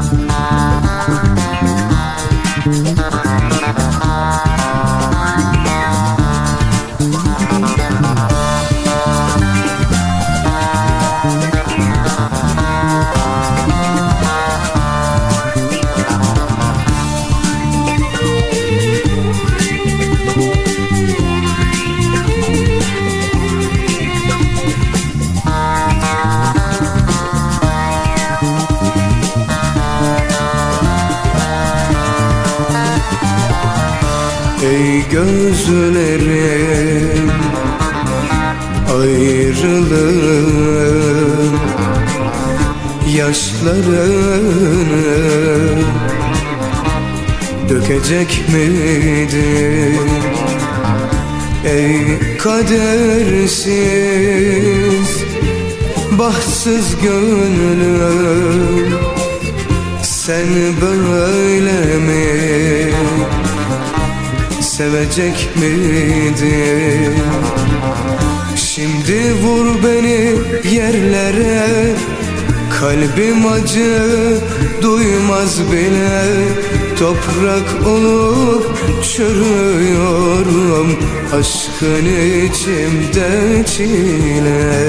Thank you. Ey gözlerim ayrılığın yaşlarını dökecek miydin? Ey kadersiz, bahtsız gönlüm Sen böyle mi sevecek miydin? Şimdi vur beni yerlere Kalbim acı duymaz bile Toprak olup çürüyorum Aşkın içimde çile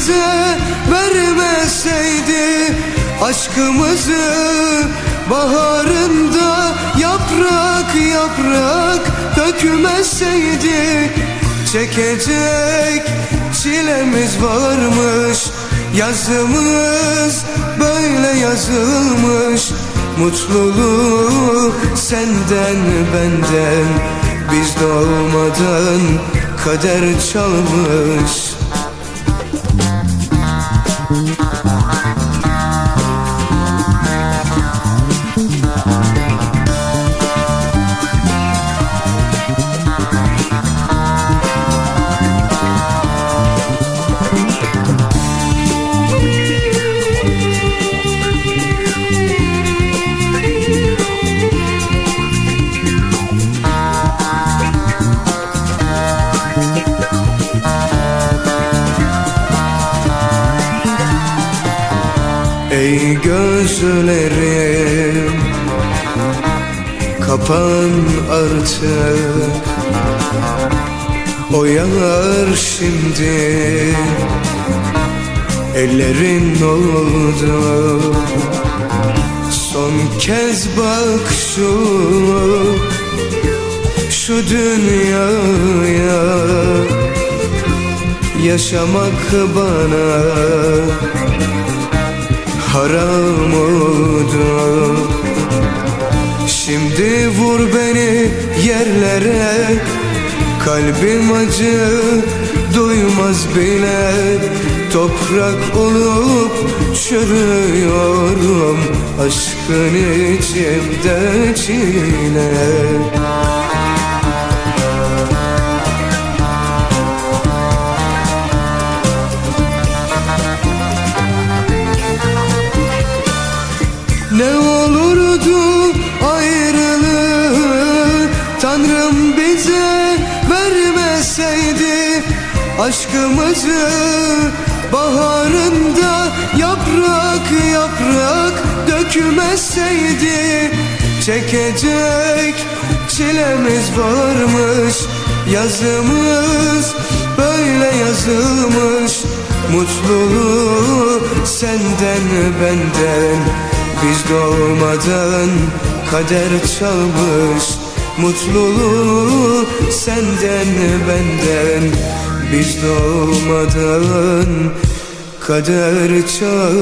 bize vermeseydi Aşkımızı baharında yaprak yaprak dökmeseydi Çekecek çilemiz varmış Yazımız böyle yazılmış. Mutluluğu senden benden Biz doğmadan kader çalmış Uh-huh. Ey gözlerim Kapan artık. O yanar şimdi Ellerin oldu. Son kez bak şu Şu dünyaya. Yaşamak bana haram oldu Şimdi vur beni yerlere Kalbim acı duymaz bile. Toprak olup çürüyorum Aşkın içimde çile Ne olurdu ayrılığı Tanrım bize vermeseydi Aşkımızı baharında yaprak yaprak dökmeseydi. Çekecek çilemiz varmış Yazımız böyle yazılmış. Mutluluğu senden benden Biz doğmadan kader çalmış Mutluluğu senden benden. Biz doğmadan kader çalmış